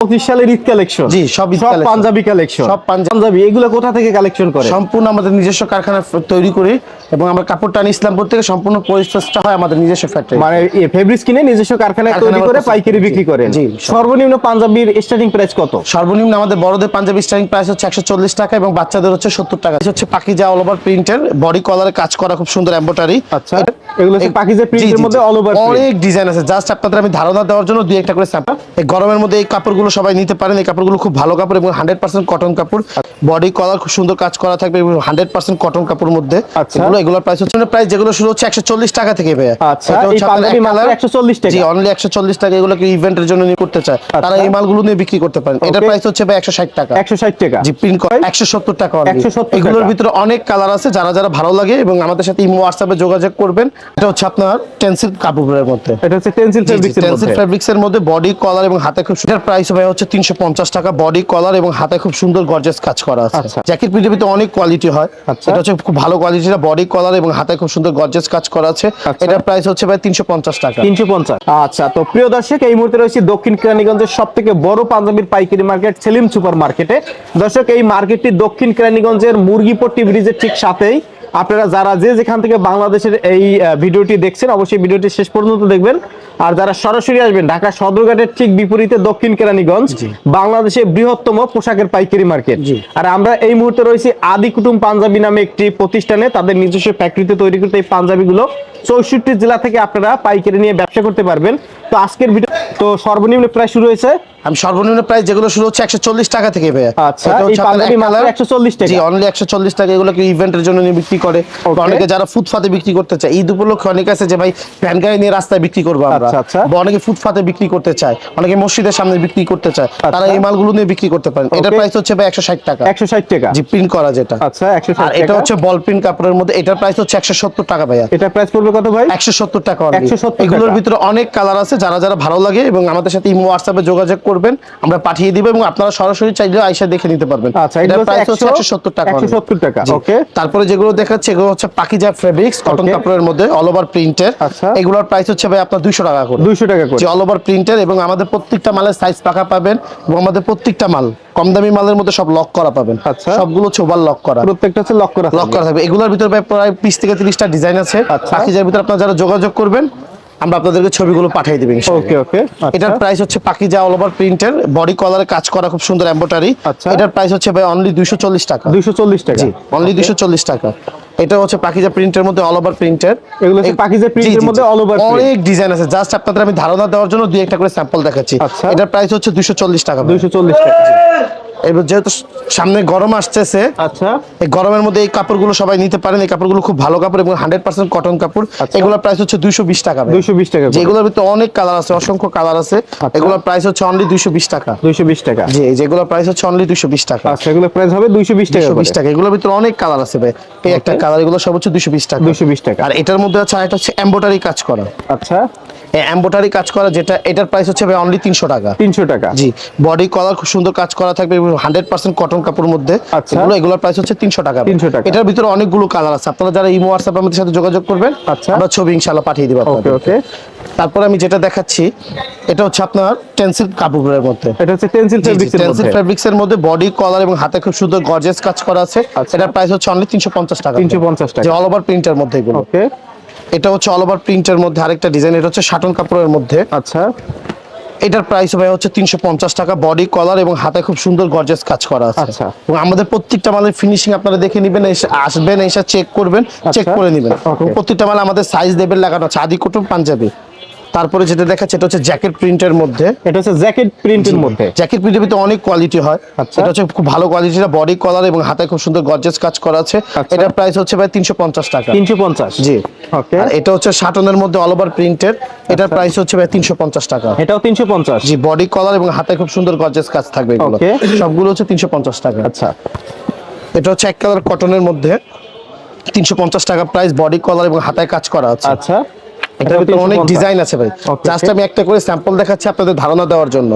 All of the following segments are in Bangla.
পঁচিশ ঈদ কালেকশন জি, সব ঈদ পাঞ্জাবি কালেকশন সব পাঞ্জাবি। পাঞ্জাবি এগুলো কোথা থেকে কালেকশন করে? সম্পূর্ণ আমাদের নিজস্ব কারখানা তৈরি করি এবং আমরা কাপড়টা আনি ইসলামপুর থেকে সম্পূর্ণ প্রসেসটা হয় আমাদের নিজস্ব ফ্যাক্টরি মানে ফেব্রিক্স কিনে নিজস্ব কারখানায় কারখানায় তৈরি করে পাইকারি বিক্রি করেন। জি, সর্বনিম্ন পাঞ্জাবির স্টার্টিং প্রাইস কত? সর্বনিম্ন আমাদের বড়দের পাঞ্জাবি স্টার্টিং প্রাইস হচ্ছে একশো চল্লিশ টাকা এবং বাচ্চাদের হচ্ছে সত্তর টাকা। এটা হচ্ছে পাকিজা অল ওভার প্রিন্টের বডি কলারে কাজ করা খুব সুন্দর আচ্ছা এগুলো হচ্ছে পাকিজা প্রিন্টের মধ্যে অল ওভার অনেক ডিজাইন আছে। জাস্ট আপনাদের আমি ধারণা দেওয়ার জন্য দুই একটা করে স্যাম্পল এই গরমের মধ্যে এই কাপড়গুলো সবাই নিতে পারেন। এই কাপড়গুলো খুব ভালো কাপড় এবং হান্ড্রেড পার্সেন্ট কটন কাপড়। বডি কলার খুব সুন্দর কাজ করা থাকবে এবং হান্ড্রেড পার্সেন্ট কটন কাপড় মধ্যে। আচ্ছা। এগুলো এগুলোর প্রাইস হচ্ছে প্রাইস যেগুলো শুরু হচ্ছে একশো চল্লিশ টাকা থেকে ভাইয়া। আচ্ছা, এটা এই হচ্ছে আপনার পাঞ্জাবি এক মাত্র colour। 140 টাকা। জি অনলি একশো চল্লিশ টাকা ইভেন্টের জন্য নিয়ে করতে চায়। তারা আচ্ছা। এই মালগুলো নিয়ে বিক্রি করতে পারেন। এটার প্রাইস হচ্ছে ভাই একশো ষাট টাকা। একশো ষাট টাকা। জি প্রিন্ট একশো সত্তর টাকা এগুলোর ভিতরে অনেক কালার আছে যারা যারা ভালো লাগে এবং আমাদের সাথে ইমো হোয়াটসঅ্যাপে যোগাযোগ করবেন। এটা হচ্ছে আপনার টেন্সিল কাপড়ের মধ্যে। এটা হচ্ছে টেন্সিল ফেব্রিক্স টেন্সিল ফেব্রিক্স এর মধ্যে বডি কলার এবং হাতে খুব সুন্দর। প্রাইস ভাই হচ্ছে তিনশো পঞ্চাশ টাকা বডি কলার এবং হাতে খুব সুন্দর গর্জেস কাজ করা আছে। আচ্ছা। জ্যাকেট পৃথিবীতে অনেক কোয়ালিটি হয়। আচ্ছা। এটা হচ্ছে খুব ভালো কোয়ালিটির বডি কলার এবং হাতে খুব সুন্দর গর্জেস কাজ করা আছে। আচ্ছা। এটার প্রাইস হচ্ছে ভাই তিনশো পঞ্চাশ টাকা। তিনশো পঞ্চাশ। আচ্ছা তো প্রিয় দর্শক এই মুহূর্তে রয়েছে দক্ষিণ কেরানীগঞ্জের সব থেকে বড় পাঞ্জাবির পাইকারি মার্কেট সেলিম সুপার মার্কেটে দর্শক এই মার্কেটটি দক্ষিণ কেরানীগঞ্জের মুরগিপট্টি ব্রিজের ঠিক সাথেই। আপনারা যারা যে যেখান থেকে বাংলাদেশের এই ভিডিওটি দেখছেন অবশ্যই ভিডিওটি শেষ পর্যন্ত দেখবেন। আর যারা সরাসরি আসবেন ঢাকা সদরঘাটের ঠিক বিপরীতে দক্ষিণ কেরানীগঞ্জ বাংলাদেশের বৃহত্তম পোশাকের পাইকারি মার্কেট। আর আমরা এই মুহূর্তে রয়েছি আদি কুটুম পাঞ্জাবি নামে একটি প্রতিষ্ঠানে। তাদের নিজস্ব ফ্যাক্টরিতে তৈরি করতে এই পাঞ্জাবিগুলো চৌষট্টি জেলা থেকে আপনারা পাইকারি নিয়ে ব্যবসা করতে পারবেন। তো আজকের ভিডিও তো সর্বনিম্ন প্রায় শুরু হয়েছে? আমি সর্বনিম্ন প্রাইস যেগুলো শুরু হচ্ছে একশো চল্লিশ টাকা থেকে আচ্ছা, এটা এই হচ্ছে আপনার পাঞ্জাবি এক মাত্র colour। 140 টাকা। অনলি একশো চল্লিশ টাকা এগুলো ইভেন্টের জন্য নিয়ে বিক্রি করে। অনেকে যারা ফুটপাতে বিক্রি করতে চায় ঈদ উপলক্ষে অনেকে আছে যে ভাই ভ্যান গাড়ি নিয়ে রাস্তায় বিক্রি করব আমরা। আচ্ছা, আচ্ছা। বা অনেকে ফুটপাতে বিক্রি করতে চায় অনেকে মসজিদের সামনে বিক্রি করতে চায় তারা আচ্ছা। এই মালগুলো নিয়ে বিক্রি করতে পারেন। এটার প্রাইস হচ্ছে ভাই একশো ষাট টাকা। একশো ষাট টাকা। জি প্রিন্ট করা যেটা। আচ্ছা একশো আর এটা হচ্ছে বল প্রিন্ট কাপড়ের মধ্যে। এটার প্রাইস হচ্ছে একশো সত্তর টাকা ভাইয়া। এটা প্রাইস পড়বে কত ভাই? একশো সত্তর টাকা only। 170 এগুলোর ভিতরে অনেক কালার আছে যারা যারা ভালো লাগে এবং আমাদের সাথে ইমো হোয়াটসঅ্যাপে যোগাযোগ করবেন আমরা পাঠিয়ে দিব এবং আপনারা সরাসরি চাইলে আইসা দেখে নিতে পারবেন। আচ্ছা, এটার প্রাইস হচ্ছে একশো সত্তর টাকা only। 170 টাকা, okay। তারপরে যেগুলো দেখাচ্ছে এগুলো হচ্ছে পাকিজা ফেব্রিক্স কটন কাপড়ের মধ্যে অল ওভার প্রিন্টের আচ্ছা। এগুলোর প্রাইস হচ্ছে ভাই আপনার দুইশো টাকা করে। দুইশো টাকা করে। জি অল ওভার প্রিন্টের এবং আমাদের প্রত্যেকটা মালের সাইজ পাকা পাবেন এবং আমাদের প্রত্যেকটা মাল কম দামি মালের মধ্যে সব লক করা পাবেন। আচ্ছা। সবগুলো ওভার লক করা। প্রত্যেকটা হচ্ছে লক করা লক করা থাকবে। এগুলোর ভিতরে প্রায়- প্রায় বিশ থেকে তিরিশটা ডিজাইন আছে। পাকিজার ভিতর ভিতরে আপনারা যারা যোগাযোগ করবেন আমরা আপনাদেরকে ছবিগুলো পাঠিয়ে দিবেন ওকে ওকে। এটার প্রাইস হচ্ছে পাকিজা অল ওভার প্রিন্টের বডি কলারে কাজ করা খুব সুন্দর এম্বোটারি আচ্ছা। এটার প্রাইস হচ্ছে ভাই অনলি দুইশো চল্লিশ টাকা। দুইশো চল্লিশ টাকা। জি অনলি দুইশো চল্লিশ টাকা। এটা হচ্ছে পাকিজা প্রিন্টের মধ্যে অল ওভার প্রিন্টের এগুলো হচ্ছে পাকিজা প্রিন্টের মধ্যে অনেক ডিজাইন আছে। জাস্ট আপনাদের আমি ধারণা দেওয়ার জন্য দুই একটা করে স্যাম্পল দেখাচ্ছি। আচ্ছা। এটার প্রাইস হচ্ছে দুইশো চল্লিশ টাকা ভাই। দুইশো চল্লিশ টাকা। এবার যেহেতু সামনে গরম আসতেছে আচ্ছা। এই গরমের মধ্যে এই কাপড়গুলো সবাই নিতে পারেন। এই কাপড়গুলো খুব ভালো কাপড় এবং হান্ড্রেড পার্সেন্ট কটন কাপড়। আচ্ছা। এগুলোর প্রাইস হচ্ছে দুইশো বিশ টাকা। দুইশো বিশ টাকা যেগুলোর ভিতরে অনেক কালার আছে অসংখ্য কালার আছে। এগুলোর প্রাইস হচ্ছে অনলি দুইশো বিশ টাকা। দুইশো বিশ টাকা। জি যেগুলোর প্রাইস হচ্ছে অনলি দুইশো বিশ টাকা। আচ্ছা এগুলো প্রাইস হবে দুইশো বিশ টাকা বিশ টাকা। এগুলোর ভিতরে অনেক কালার আছে ভাই। এই একটা কালার এগুলো সব হচ্ছে দুইশো বিশ টাকা। দুইশো বিশ টাকা। আর এটার মধ্যে হচ্ছে আরেকটা হচ্ছে এম্বোটারি কাজ করা। আচ্ছা। এম্বোটারি কাজ করা যেটা এটার প্রাইস হচ্ছে ভাই অনলি তিনশো টাকা। তিনশো টাকা। জি বডি কলার খুব সুন্দর কাজ করা থাকবে হান্ড্রেড পার্সেন্ট কটন কাপড়ের মধ্যে। আচ্ছা। এগুলো এগুলোর প্রাইস হচ্ছে তিনশো টাকা 300 টাকা। এটার ভিতরে অনেকগুলো কালার আছে। আপনারা যারা ইমো হোয়াটসঅ্যাপ আমাদের সাথে যোগাযোগ করবেন আচ্ছা। আমরা ছবি ইনশাল্লাহ পাঠিয়ে দিব ওকে ওকে। তারপরে আমি যেটা দেখাচ্ছি এটা হচ্ছে আপনার টেন্সিল কাপড়ের মধ্যে। এটা হচ্ছে টেন্সিল ফেব্রিক্স এর টেন্সিল মধ্যে। ফেব্রিক্স এর মধ্যে বডি কলার এবং হাতে খুব সুন্দর গর্জিয়াস কাজ করা আছে। আচ্ছা। এটার প্রাইস হচ্ছে অনলি তিনশো পঞ্চাশ টাকা 350 টাকা। যে অল ওভার প্রিন্টের মধ্যে এগুলো। ওকে। এটা হচ্ছে অল ওভার প্রিন্টের মধ্যে আরেকটা ডিজাইন এটা হচ্ছে শাটন কাপড়ের মধ্যে। আচ্ছা। এটার প্রাইস ভাই হচ্ছে তিনশো পঞ্চাশ টাকা বডি কলার এবং হাতে খুব সুন্দর গর্জেস কাজ করা আছে। আচ্ছা। এবং আমাদের প্রত্যেকটা মালের ফিনিশিং আপনারা দেখে নেবেন এসে আসবেন এসে চেক করবেন চেক করে নেবেন। প্রত্যেকটা মাল আমাদের সাইজ দেবেন লাগানো আছে। আদি কুটুম পাঞ্জাবি। তারপরে যেটা দেখাচ্ছে এটা হচ্ছে জ্যাকেট প্রিন্টের মধ্যে। এটা হচ্ছে জ্যাকেট প্রিন্টের মধ্যে। জ্যাকেট প্রিন্টের ভিতরে অনেক কোয়ালিটি হয়। আচ্ছা। এটা হচ্ছে খুব ভালো কোয়ালিটির বডি কলার এবং হাতে খুব সুন্দর গর্জেস কাজ করা আছে। আচ্ছা। এটার প্রাইস হচ্ছে ভাই তিনশো পঞ্চাশ টাকা। তিনশো পঞ্চাশ। জি। ওকে আর এটা হচ্ছে শাটনের মধ্যে অল ওভার প্রিন্টের এটার আচ্ছা। প্রাইস হচ্ছে ভাই তিনশো পঞ্চাশ টাকা। এটাও তিনশো পঞ্চাশ। জি বডি কলার এবং হাতে খুব সুন্দর গর্জেস কাজ থাকবে এগুলো। Okay. সবগুলো হচ্ছে তিনশো পঞ্চাশ টাকা। আচ্ছা। এটা হচ্ছে এক কালার কটনের মধ্যে। তিনশো পঞ্চাশ টাকা প্রাইস বডি কলার এবং হাতায় কাজ করা আছে। আচ্ছা। এটার ভিতরে অনেক ডিজাইন আছে ভাই। জাস্ট আমি একটা করে স্যাম্পল দেখাচ্ছি আপনাদের ধারণা দেওয়ার জন্য।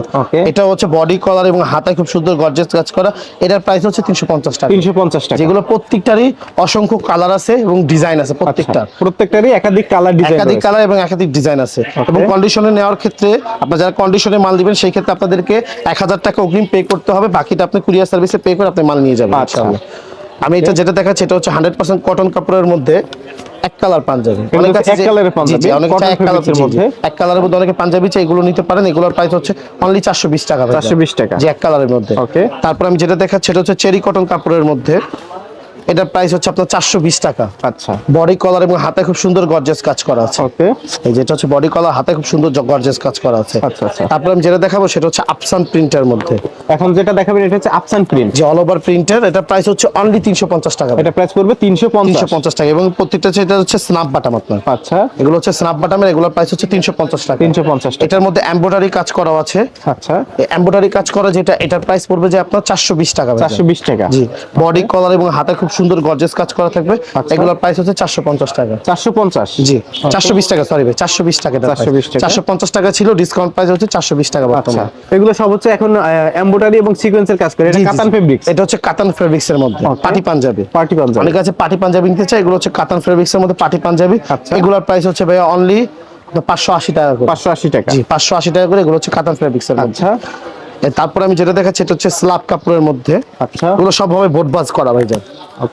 এটা হচ্ছে বডি কলার এবং হাতায় খুব সুন্দর গর্জেস কাজ করা। এটার প্রাইস হচ্ছে তিনশো পঞ্চাশ টাকা। তিনশো পঞ্চাশ টাকা। যেগুলো প্রত্যেকটারই অসংখ্য কালার আছে এবং ডিজাইন আছে আচ্ছা। প্রত্যেকটা প্রত্যেকটারই একাধিক কালার ডিজাইন একাধিক কালার এবং একাধিক ডিজাইন আছে. এবং কন্ডিশনে নেওয়ার ক্ষেত্রে আপনার যারা কন্ডিশনে মাল দিবেন সেই ক্ষেত্রে আপনাদেরকে এক হাজার টাকা অগ্রিম পে করতে হবে। বাকিটা আপনি কুরিয়ার সার্ভিসে পে করে আপনি মাল নিয়ে যাবেন আচ্ছা। আমি এটা যেটা দেখাচ্ছি এটা হচ্ছে হান্ড্রেড পার্সেন্ট কটন কাপড়ের মধ্যে এক কালার পাঞ্জাবি অনেক আছে এক কালারের পাঞ্জাবি, অনেকে cotton এক কালার fabrics এর জি, জি। মধ্যে। এক কালারের মধ্যে অনেকে পাঞ্জাবি চাই এগুলো নিতে পারেন এগুলোর প্রাইস হচ্ছে অনলি চারশো বিশ টাকা ভাই। 420 টাকা। জি এক কালারের মধ্যে ওকে তারপর আমি যেটা দেখাচ্ছি সেটা হচ্ছে চেরি কটন কাপড়ের মধ্যে এটার প্রাইস হচ্ছে আপনার চারশো বিশ টাকা। আচ্ছা। বডি কলার এবং হাতে খুব সুন্দর গর্জেস কাজ করা আছে। ওকে এই যেটা হচ্ছে বডি কলার হাতে খুব সুন্দর গর্জেস কাজ করা আছে। আচ্ছা, আচ্ছা। তারপর আমি যেটা দেখাবো সেটা হচ্ছে আফসান প্রিন্টের মধ্যে। এখন যেটা দেখাবেন এটা হচ্ছে আপসান প্রিন্ট যে অল ওভার প্রিন্টের এটা প্রাইস হচ্ছে অনলি তিনশো পঞ্চাশ টাকা। এটা প্রাইস পড়বে তিনশো পঞ্চাশ। পঞ্চাশ টাকা এবং প্রত্যেকটা হচ্ছে এটা হচ্ছে স্ন্যাপ বাটাম আপনার। আচ্ছা। এগুলো হচ্ছে স্নাপ বাটামের এগুলোর প্রাইস হচ্ছে তিনশো পঞ্চাশ টাকা। তিনশো পঞ্চাশ এটার মধ্যে এমব্রয়ডারি কাজ করা আছে। আচ্ছা। এমব্রয়ডারি কাজ করা যেটা এটার প্রাইস পড়বে যে আপনার চারশো বিশ টাকা। চারশো বিশ টাকা। জি। বডি কলার এবং হাতে খুব সুন্দর গর্জেস কাজ করা থাকবে। আচ্ছা। এগুলোর প্রাইস হচ্ছে চারশো পঞ্চাশ টাকা। চারশো পঞ্চাশ? জি চারশো বিশ টাকা সরি ভাই চারশো বিশ টাকা 420 টাকা। চারশো পঞ্চাশ টাকা ছিল ডিসকাউন্ট প্রাইস হচ্ছে চারশো বিশ টাকা আচ্ছা। বর্তমানে। এগুলো সব হচ্ছে এখন এমব্রয়ডারি এবং সিকোয়েন্সের কাজ করে। এটা কাতান। ফেব্রিক্স এটা হচ্ছে কাতান ফেব্রিক্স এর মধ্যে. পাটি পাঞ্জাবি। পার্টি পাঞ্জাবি। অনেক আছে পাটি পাঞ্জাবি নিতে চাই এগুলো হচ্ছে কাতান ফেব্রিক্স এর মধ্যে পাটি পাঞ্জাবি। আচ্ছা। এগুলোর প্রাইস হচ্ছে ভাই অনলি পাঁচশো আশি টাকা করে। পাঁচশো আশি টাকা। জি পাঁচশো আশি টাকা করে এগুলো হচ্ছে কাতান ফেব্রিক্স এর আচ্ছা। তারপর আমি যেটা দেখাচ্ছি এটা হচ্ছে স্লাব কাপড়ের মধ্যে। আচ্ছা। এগুলো সব হবে বোট বাস করা ভাই যান।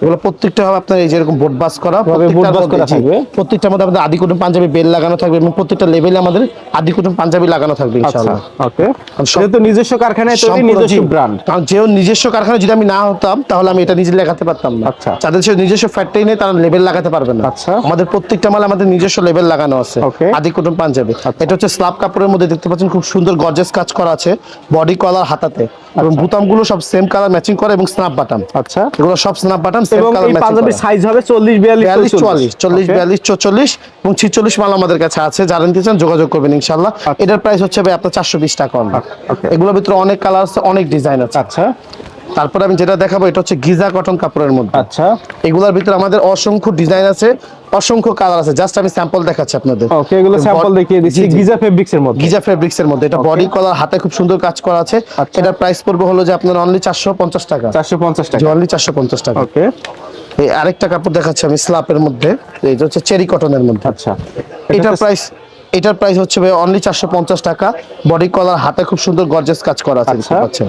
এগুলো প্রত্যেকটা হবে আপনার এই যেরকম করা প্রত্যেকটার মধ্যে- করা থাকবে। প্রত্যেকটার মধ্যে আমাদের আদি কুটুম পাঞ্জাবি বেল লাগানো থাকবে এবং প্রত্যেকটা লেভেলে আমাদের আদি কুটুম পাঞ্জাবি লাগানো থাকবে আচ্ছা ইনশাআল্লাহ। ওকে যেহেতু নিজস্ব কারখানায় তৈরি নিজস্ব ব্র্যান্ড কারণ যেও নিজস্ব কারখানা যদি আমি না হতাম তাহলে আমি এটা নিজে লাগাতে পারতাম না। আচ্ছা। যাদের সে নিজস্ব ফ্যাক্টরি নেই তারা লেবেল লাগাতে পারবে না। আচ্ছা। আমাদের প্রত্যেকটা মাল আমাদের নিজস্ব লেবেল লাগানো আছে আদি কুটুম পাঞ্জাবি। আচ্ছা। এটা হচ্ছে স্লাব কাপড়ের মধ্যে দেখতে পাচ্ছেন খুব সুন্দর গর্জেস কাজ করা আছে। বডি কলার হাতাতে এবং বুতামগুলো সব সেম কালার ম্যাচিং করে এবং স্ন্যাপ বাটাম আচ্ছা। এগুলো সব snap button same colour matching পাঞ্জাবির সাইজ হবে চল্লিশ বিয়াল্লিশ বিয়াল্লিশ চুয়াল্লিশ চল্লিশ Okay. বিয়াল্লিশ চল্লিশ এবং ছিচল্লিশ মাল আমাদের কাছে আছে। যারা নিতে চান যোগাযোগ করবেন ইনশাল্লাহ এটার প্রাইস হচ্ছে ভাই আপনার চারশো বিশ টাকা only। এগুলোর ভিতরে অনেক কালার আছে অনেক ডিজাইন আছে। আচ্ছা। তারপরে আমি যেটা দেখাবো এটা হচ্ছে গিজা কটন কাপড়ের মধ্যে। আচ্ছা। এগুলোর ভিতরে আমাদের অসংখ্য ডিজাইন আছে। অসংখ্য কালার আছে। জাস্ট আমি স্যাম্পল দেখাচ্ছি আপনাদের। ওকে এগুলো স্যাম্পল দেখিয়ে দিচ্ছি। গিজা ফেব্রিক্স এর মধ্যে। গিজা ফেব্রিক্স এর মধ্যে। এটা বডি কলার হাতে খুব সুন্দর কাজ করা আছে। আচ্ছা। এটার প্রাইস পড়বে হলো যে আপনার অনলি চারশো পঞ্চাশ টাকা। চারশো পঞ্চাশ টাকা। অনলি চারশো পঞ্চাশ টাকা। ওকে এই আরেকটা কাপড় দেখাচ্ছি আমি স্লাপের মধ্যে। এটা হচ্ছে চেরি কটনের মধ্যে। আচ্ছা। এটার প্রাইস এটার প্রাইস হচ্ছে ভাই অনলি চারশো পঞ্চাশ টাকা। বডি কলার হাতে খুব সুন্দর গর্জেস কাজ করা আছে আচ্ছা।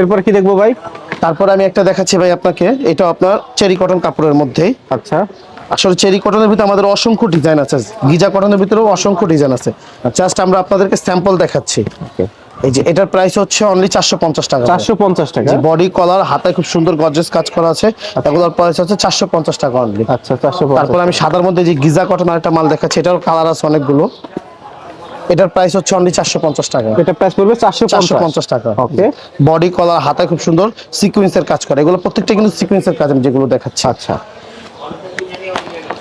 এরপর কি দেখব ভাই? তারপর আমি একটা দেখাচ্ছি ভাই আপনাকে। এটা আপনার চেরি কটন কাপড়ের মধ্যেই। আচ্ছা। আসলে চেরি কটনের ভিতরে আমাদের অসংখ্য ডিজাইন আছে। গিজা কটনের ভিতরেও অসংখ্য ডিজাইন আছে। জাস্ট আমরা আপনাদেরকে স্যাম্পল দেখাচ্ছি। এই যে এটার প্রাইস হচ্ছে অনলি চারশো পঞ্চাশ টাকা। চারশো পঞ্চাশ টাকা? বডি কলার হাতে খুব সুন্দর গর্জেস কাজ করা আছে। এগুলোর প্রাইস হচ্ছে চারশো পঞ্চাশ টাকা অনলি আচ্ছা চারশো তারপর আমি সাদার মধ্যে যে গিজা কটন আরেকটা মাল দেখাচ্ছি এটার কালার আছে অনেকগুলো। এটার প্রাইস হচ্ছে অনলি চারশো পঞ্চাশ টাকা। এটা প্রাইস পড়বে চারশো চারশো পঞ্চাশ টাকা। ওকে বডি কলার হাতে খুব সুন্দর সিকুয়েন্সের কাজ করে। এগুলো প্রত্যেকটা কিন্তু সিকুয়েন্সের কাজ আমি যেগুলো দেখাচ্ছি। আচ্ছা।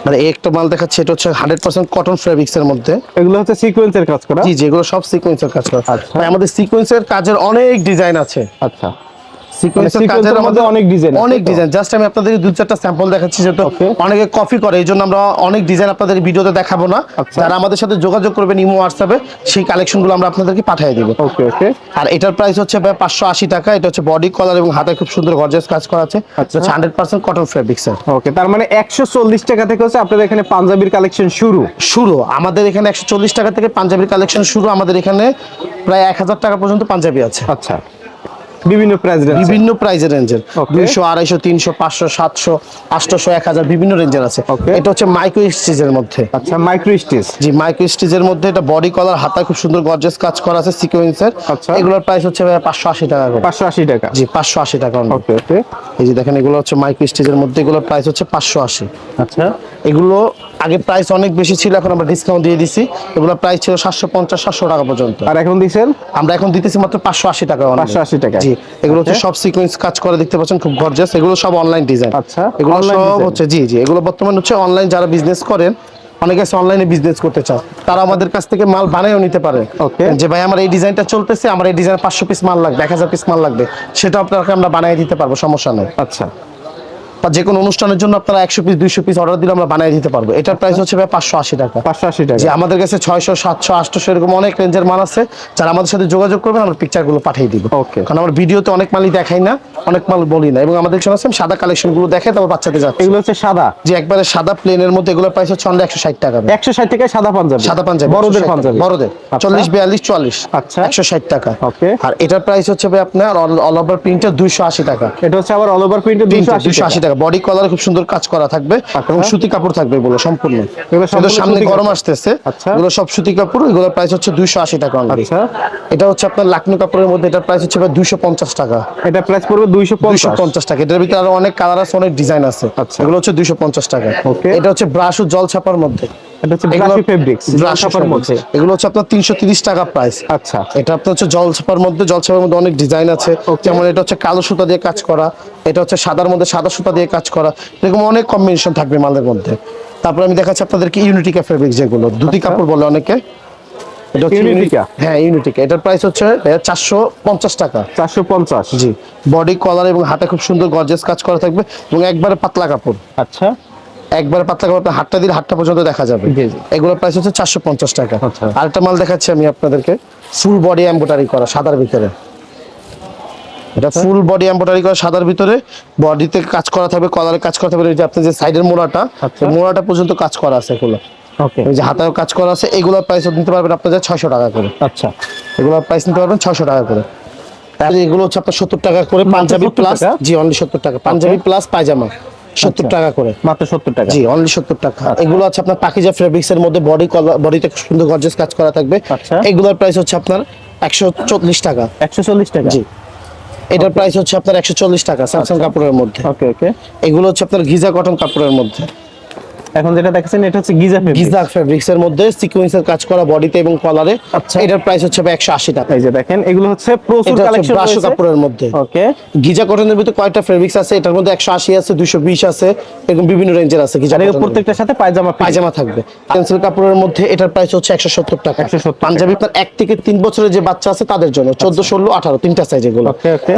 মানে একটা মাল দেখাচ্ছে এটা হচ্ছে হান্ড্রেড পার্সেন্ট কটন ফেব্রিক্স এর মধ্যে। এগুলো হচ্ছে সিকোয়েন্সের কাজ করা? জি যেগুলো সব সিকুয়েন্সের কাজ করা। ভাই, আমাদের সিকুয়েন্সের কাজের অনেক ডিজাইন আছে। আচ্ছা। মধ্যে অনেক design অনেক ডিজাইন জাস্ট আমি আপনাদের দুই চারটা স্যাম্পল দেখাচ্ছি যেহেতু অনেকে কপি করে এই জন্য আমরা অনেক ডিজাইন আপনাদের ভিডিওতে দেখাবো না। আচ্ছা। যারা আমাদের সাথে যোগাযোগ করবেন ইমো হোয়াটসঅ্যাপে সেই কালেকশনগুলো আমরা আপনাদেরকে পাঠিয়ে দিব। ওকে ওকে আর এটার প্রাইস হচ্ছে পাঁচশো আশি টাকা। এটা হচ্ছে বডি কলার এবং হাতে খুব সুন্দর গর্জাস কাজ করা আছে। আচ্ছা। হান্ড্রেড পার্সেন্ট কটন ফেব্রিক্স এর ওকে তার মানে একশো চল্লিশ টাকা থেকে হচ্ছে আপনাদের এখানে পাঞ্জাবির কালেকশন শুরু। শুরু। আমাদের এখানে একশো চল্লিশ টাকা থেকে পাঞ্জাবির কালেকশন শুরু। আমাদের এখানে প্রায় এক হাজার টাকা পর্যন্ত পাঞ্জাবি আছে। আচ্ছা। বিভিন্ন প্রাইস রেঞ্জ বিভিন্ন প্রাইজের রেঞ্জের Okay. দুইশো আড়াইশো তিনশো পাঁচশো সাতশো আটশোশো এক হাজার বিভিন্ন রেঞ্জের আছে. এটা হচ্ছে মাইক্রো স্টিজের মধ্যে। আচ্ছা মাইক্রো স্টিচ জি মাইক্রো স্টিজের মধ্যে এটা বডি কলার হাতা খুব সুন্দর গর্জেস কাজ করা আছে সিকোয়েন্সের আচ্ছা। এগুলোর প্রাইস হচ্ছে পাঁচশো আশি টাকা করে। পাঁচশো আশি টাকা। জি পাঁচশো আশি টাকা ওকে ওকে এই যে দেখেন এগুলো হচ্ছে মাইক্রো স্টিজের মধ্যে এগুলোর প্রাইস হচ্ছে পাঁচশো আশি। আচ্ছা। এগুলো আগে প্রাইস অনেক বেশি ছিল এখন আমরা ডিসকাউন্ট দিয়ে দিছি। এগুলো প্রাইস ছিল সাতশো পঞ্চাশ সাতশো টাকা পর্যন্ত। আর এখন দিচ্ছেন? আমরা এখন দিতেছি মাত্র পাঁচশো আশি টাকা only। 580 টাকা। জি এগুলো হচ্ছে সব সিকোয়েন্স কাজ করে দেখতে পাচ্ছেন খুব গর্জাস এগুলো সব অনলাইন ডিজাইন আচ্ছা, এগুলো সব হচ্ছে জি জি এগুলো বর্তমানে হচ্ছে অনলাইন যারা বিজনেস করেন অনেকে অনলাইনে বিজনেস করতে চায়। তারা আমাদের কাছ থেকে মাল বানায়ও নিতে পারে. যে ভাই আমার এই ডিজাইনটা চলতেছে আমার এই ডিজাইন পাঁচশো পিস মাল লাগবে এক হাজার পিস মাল লাগবে। সেটা আপনাকে আমরা বানিয়ে দিতে পারব সমস্যা নেই। আচ্ছা। বা যে কোনো অনুষ্ঠানের জন্য আপনারা একশো পিস দুইশো পিস অর্ডার দিলে আমরা বানিয়ে দিতে পারব। এটার প্রাইস হচ্ছে ভাই পাঁচশো আশি টাকা। পাঁচশো আশি টাকা। যে আমাদের কাছে ছয়শো সাতশো আটশো এরকম অনেক রেঞ্জের মাল আছে যারা আমাদের সাথে যোগাযোগ করবেন আমরা পিকচারগুলো পাঠিয়ে দিব। Okay. কারণ আমার ভিডিওতে অনেক মালই দেখাই না অনেক মাল বলি না। এবং আমাদের আছে সাদা কালেকশনগুলো দেখে তারপর বাচ্চাদের যাচ্ছে। এগুলো হচ্ছে সাদা। যে একবারে সাদা প্লেনের মধ্যে এগুলোর প্রাইস হচ্ছে অনলি একশো ষাট টাকা একশো ষাট থেকে সাদা পাঞ্জাবি। সাদা পাঞ্জাবি বড়দের 160 পাঞ্জাবি। বড়দের। আচ্ছা। চল্লিশ বিয়াল্লিশ চুয়াল্লিশ। আচ্ছা। একশো ষাট টাকা। ওকে আর এটার প্রাইস হচ্ছে ভাই আপনার অল ওভার প্রিন্টের দুইশো আশি টাকা। এটা হচ্ছে আবার অল ওভার প্রিন্টে দুশো আশি আশি টাকা বডি কলার খুব সুন্দর কাজ করা থাকবে আচ্ছা। এবং সুতি কাপড় থাকবে এগুলো সম্পূর্ণ। এগুলো সামনে গরম আসতেছে। আচ্ছা। এগুলো সব সুতি কাপড় এগুলোর প্রাইস হচ্ছে দুইশো আশি টাকা আচ্ছা। এটা হচ্ছে আপনার লাকনো কাপড়ের মধ্যে এটার প্রাইস হচ্ছে দুইশো পঞ্চাশ টাকা। এটা প্রাইস পড়বে দুইশো পঞ্চাশ। টাকা। এটার ভিতরে আরও অনেক কালার আছে অনেক ডিজাইন আছে। এগুলো হচ্ছে দুইশো পঞ্চাশ টাকা। এটা হচ্ছে ব্রাশ ও জল ছাপার মধ্যে। এটা হচ্ছে এগুলো- ব্রাশি ফেব্রিক্স brush মধ্যে। এগুলো হচ্ছে আপনার তিনশো তিরিশ টাকা প্রাইস আচ্ছা। এটা আপনার হচ্ছে জল ছাপার মধ্যে জল ছাপার মধ্যে অনেক ডিজাইন আছে। যেমন এটা হচ্ছে কালো সুতা দিয়ে কাজ করা। এটা হচ্ছে সাদার মধ্যে সাদা সুতা দিয়ে কাজ করা এরকম অনেক কম্বিনেশন থাকবে মালের মধ্যে। তারপর আমি দেখাচ্ছি আপনাদেরকে ইউনিটিকা ফেব্রিক যেগুলো দুটি কাপড় বলে অনেকে। হ্যাঁ ইউনিটিকা এটার প্রাইস হচ্ছে চারশো পঞ্চাশ টাকা। চারশো পঞ্চাশ? জি বডি কলার এবং হাতে খুব সুন্দর গর্জেস কাজ করা থাকবে এবং একবারে পাতলা কাপড়। আচ্ছা। একবারে পাতলা আপনার পর্যন্ত দেখা যাবে। এগুলোর প্রাইস হচ্ছে চারশো পঞ্চাশ টাকা। আচ্ছা। আরেকটা মাল দেখাচ্ছি আমি আপনাদেরকে। ফুল বডি এম্বোটারি করা সাদার ভিতরে। এটা ফুল বডি এম্বোটারি করা সাদার ভিতরে বডিতে কাজ করা থাকবে কলারে কাজ করা থাকবে। এই যে আপনার যে সাইডের মোড়াটা আচ্ছা। মোড়াটা পর্যন্ত কাজ করা আছে এগুলো। ওকে এই যে হাতেও কাজ করা আছে এগুলোর প্রাইস নিতে পারবেন আপনাদের ছয়শো টাকা করে। আচ্ছা। এগুলোর প্রাইস নিতে পারবেন ছয়শো টাকা করে। আর এগুলো হচ্ছে আপনার সত্তর টাকা করে পাঞ্জাবি 70 প্লাস জি অনলি সত্তর টাকা। পাঞ্জাবি প্লাস পায়জামা সত্তর আচ্ছা। টাকা করে। মাত্র সত্তর টাকা। জি অনলি সত্তর টাকা। এগুলো আছে আপনার পাকিজা ফেব্রিক্স এর মধ্যে বডি বডিতে সুন্দর গর্জেস কাজ করা থাকবে। আচ্ছা। এগুলোর প্রাইস হচ্ছে আপনার একশো চল্লিশ টাকা। একশো চল্লিশ টাকা। জি। এটার প্রাইস হচ্ছে আপনার একশো চল্লিশ টাকা স্যামসাং কাপড়ের মধ্যে। ওকে ওকে এগুলো হচ্ছে আপনার গিজা কটন কাপড়ের মধ্যে। এখন যেটা দেখছেন এটা হচ্ছে গিজা ফেব্রিক গিজা ফেব্রিক্স এর মধ্যে সিকোয়েন্সের কাজ করা বডিতে এবং কলারে আচ্ছা। এটার প্রাইস হচ্ছে একশো আশি টাকা। এই যে দেখেন এগুলো হচ্ছে প্রচুর কালেকশন রয়েছে। কাপড়ের মধ্যে। ওকে গিজা কটনের ভিতরে কয়টা ফেব্রিক্স আছে এটার মধ্যে একশো আশি আছে দুইশো বিশ আছে এরকম বিভিন্ন রেঞ্জের আছে গিজা এর প্রত্যেকটার সাথে পায়জামা পায়জামা থাকবে। পেন্সিল কাপড়ের মধ্যে এটার প্রাইস হচ্ছে একশো সত্তর টাকা। 170 পাঞ্জাবি আপনার এক থেকে তিন বছরের যে বাচ্চা আছে তাদের জন্য চোদ্দ ষোলো আঠারো তিনটা সাইজ এগুলো.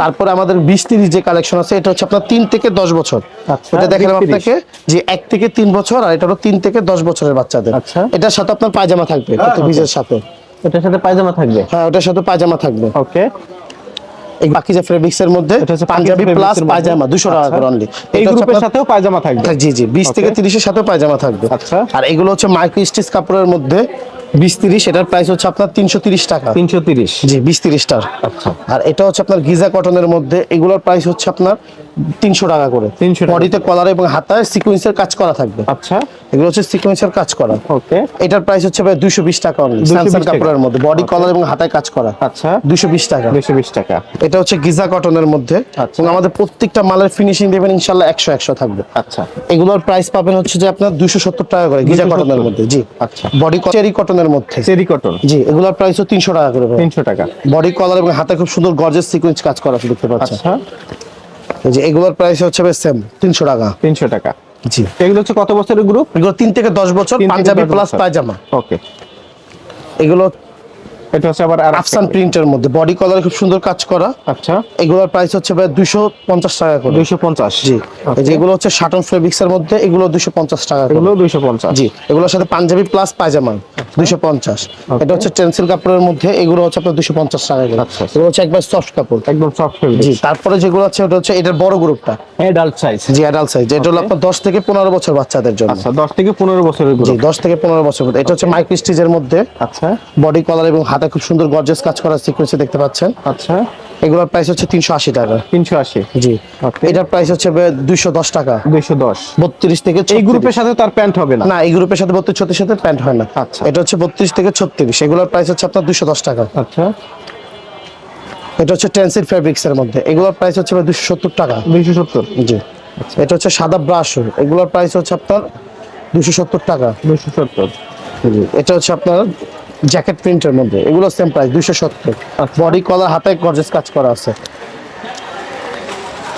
তারপরে আমাদের বিশ তিরিশ যে কালেকশন আছে এটা হচ্ছে আপনার তিন থেকে দশ বছর। আচ্ছা, এটা দেখালাম আপনাকে যে এক থেকে তিন বছর আর এটা হলো তিন থেকে দশ বছরের বাচ্চাদের। আচ্ছা। এটার সাথে আপনার পায়জামা থাকবে বীজের সাথে। এটার সাথে পায়জামা থাকবে? হ্যাঁ ওটার সাথে পায়জামা থাকবে। ওকে। এই বাকি ফেব্রিক্স এর মধ্যে পাঞ্জাবি প্লাস fabrics এর মধ্যে। পায়জামা দুশো টাকা। করে অনলি এই গ্রুপের সাথেও পায়জামা থাকবে। জি জি বিশ থেকে Okay. তিরিশের সাথেও পায়জামা থাকবে। আচ্ছা। আর এগুলো হচ্ছে মাইক্রো স্টিচ কাপড়ের মধ্যে বিশ তিরিশ এটার প্রাইস হচ্ছে আপনার তিনশো তিরিশ টাকা। তিনশো তিরিশ। জি আচ্ছা। আর এটা হচ্ছে আপনার গিজা কটনের মধ্যে এগুলোর প্রাইস হচ্ছে আপনার তিনশো টাকা করে। 300 টাকা। বডিতে কলার এবং হাতায় সিকোয়েন্সের কাজ করা থাকবে। আচ্ছা। এগুলো হচ্ছে সিকোয়েন্সের কাজ করা। ওকে। এটার প্রাইস হচ্ছে ভাই দুশো বিশ টাকা অনলি স্যামসাং কাপড়ের মধ্যে। বডি কলার এবং হাতায় কাজ করা। আচ্ছা। দুশো বিশ টাকা। দুশো বিশ টাকা। এটা হচ্ছে গিজা কটনের মধ্যে। আচ্ছা। এবং আমাদের প্রত্যেকটা মালের ফিনিশিং দেবেন ইনশাল্লাহ একশো একশো থাকবে। আচ্ছা। এগুলোর প্রাইস পাবেন হচ্ছে যে আপনার দুশো সত্তর টাকা করে গিজা কটনের মধ্যে। জি। আচ্ছা। বডি চেরি কটনের মধ্যে। চেরি কটন জি এগুলোর প্রাইস হচ্ছে তিনশো টাকা করে তিনশো টাকা। বডি কলার এবং হাতে খুব সুন্দর গর্জেস সিকুয়েন্স কাজ করা দেখতে পাচ্ছেন। আচ্ছা। এই যে এগুলোর প্রাইস হচ্ছে সেম তিনশো টাকা। তিনশো টাকা। জি। এগুলো হচ্ছে কত বছরের গ্রুপ এগুলো তিন থেকে দশ বছর পাঞ্জাবি প্লাস পায়জামা। ওকে এগুলো এটা হচ্ছে আবার আফসান প্রিন্টের মধ্যে। বডি কলার খুব সুন্দর কাজ করা। আচ্ছা। এগুলোর প্রাইস হচ্ছে ভাই দুশো টাকা করে। দুইশো পঞ্চাশ। জি। এই হচ্ছে শাটন ফেব্রিক্স এর মধ্যে এগুলো দুশো পঞ্চাশ টাকা এগুলো দুইশো পঞ্চাশ। জি। এগুলোর সাথে পাঞ্জাবি প্লাস পায়জামা দুশো পঞ্চাশ। এটা হচ্ছে টেন্সিল কাপড়ের মধ্যে এগুলো হচ্ছে আপনার দুশো পঞ্চাশ টাকা করে। আচ্ছা। এগুলো হচ্ছে একবার সফট কাপড়। একদম সফট জি। তারপরে যেগুলো আছে ওটা হচ্ছে এটার বড় গ্রুপটা। Adult size ji adult size এটা হলো আপনার দশ থেকে পনেরো বছর বাচ্চাদের জন্য। আচ্ছা দশ থেকে পনেরো বছরের জি গ্রুপ দশ থেকে পনেরো বছর মধ্যে। এটা হচ্ছে মাইক্রো স্টিচের মধ্যে। আচ্ছা। বডি কলার এবং হাতে খুব সুন্দর গর্জেস কাজ করা সিকোয়েন্সে দেখতে পাচ্ছেন। আচ্ছা। এগুলোর প্রাইস হচ্ছে তিনশো আশি টাকা। তিনশো আশি। জি। এটার প্রাইস হচ্ছে দুইশো দশ টাকা। দুইশো দশ। বত্রিশ থেকে এই গ্রুপের সাথে তার প্যান্ট হবে না। না এই গ্রুপের সাথে বত্রিশ ছত্রিশ সাথে প্যান্ট হয় না। আচ্ছা। এটা হচ্ছে বত্রিশ থেকে ছত্রিশ। এগুলোর প্রাইস হচ্ছে আপনার দুশো দশ টাকা। আচ্ছা। এটা হচ্ছে টেন্সিল ফেব্রিক্স এর মধ্যে। এগুলোর প্রাইস হচ্ছে দুশো সত্তর টাকা। দুইশো সত্তর। জি। এটা হচ্ছে সাদা ব্রাশ এগুলোর প্রাইস হচ্ছে আপনার দুশো সত্তর টাকা। দুইশো সত্তর। এটা হচ্ছে আপনার জ্যাকেট প্রিন্টের মধ্যে। এগুলো সেম প্রাইস দুশো সত্তর। বডি কলার হাতে গর্জেস কাজ করা আছে।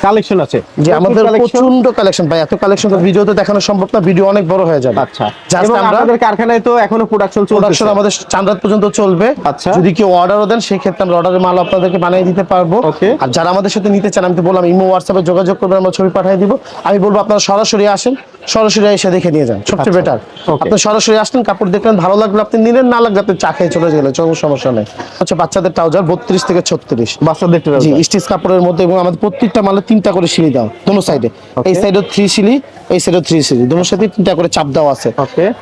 কালেকশন আছে। যে আমাদের প্রচণ্ড কালেকশন ভাই এত কালেকশন তো ভিডিওতে দেখানো সম্ভব না ভিডিও অনেক বড় হয়ে যাবে। আচ্ছা। আপনাদের কারখানায় তো এখনও প্রোডাকশন চলছে প্রোডাকশন আমাদের চান্দাত পর্যন্ত চলবে। আচ্ছা। যদি কেউ অর্ডারও দেন সেই ক্ষেত্রে আমরা অর্ডারের মাল আপনাদেরকে বানিয়ে দিতে পারব. আর যারা আমাদের সাথে নিতে চান আমি তো বললাম ইমো হোয়াটসঅ্যাপে যোগাযোগ করবেন আমরা ছবি পাঠিয়ে দিব। আমি বলব আপনারা সরাসরি আসেন। সরাসরি এসে দেখে নিয়ে যান সবচেয়ে বেটার আচ্ছা। আপনি সরাসরি আসলেন কাপড় দেখলেন ভালো লাগল আপনি নিলেন না লাগলে আপনি চা খেয়ে চলে গেলেন কোনো সমস্যা নেই। হচ্ছে বাচ্চাদের ট্রাউজার বত্রিশ থেকে ছত্রিশ। বাচ্চাদের জি স্টিচ কাপড়ের মধ্যে এবং আমাদের প্রত্যেকটা মালে তিনটা করে সিঁড়ি দাও দোনো সাইডে এই সাইডে থ্রি সিলি এই সাইডে থ্রি সিলি দোনো সাইডে তিনটা করে চাপ দেওয়া আছে.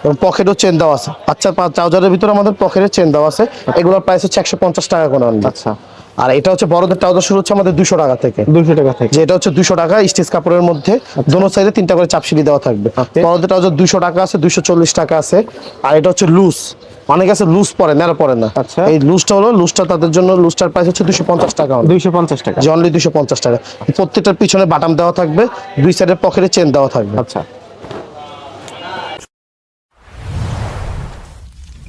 এবং পকেটও চেন দেওয়া আছে। বাচ্চার ট্রাউজারের ভিতরে আমাদের পকেটে চেন দেওয়া আছে। এগুলোর প্রাইস হচ্ছে একশো পঞ্চাশ টাকা করে আচ্ছা। আর এটা হচ্ছে বড়দের ট্রাউজার শুরু হচ্ছে আমাদের দুশো টাকা থেকে। দুশো টাকা থেকে। যে এটা হচ্ছে দুশো টাকা স্টিচ কাপড়ের মধ্যে। দোনো সাইডে তিনটা করে চাপসিলি দেওয়া থাকবে। বড়দের ট্রাউজার দুশো টাকা আছে দুশো চল্লিশ টাকা আছে। আর এটা হচ্ছে লুজ। অনেক আছে লুজ পরে ন্যারো পরে না। আচ্ছা। এই লুজটা হলো লুজটা তাদের জন্য লুজটার প্রাইস হচ্ছে দুশো পঞ্চাশ টাকা দুইশো পঞ্চাশ টাকা। যে অনলি দুশো পঞ্চাশ টাকা। প্রত্যেকটার পিছনে বাটাম দেওয়া থাকবে দুই সাইডের পকেটে চেন দেওয়া থাকবে। আচ্ছা।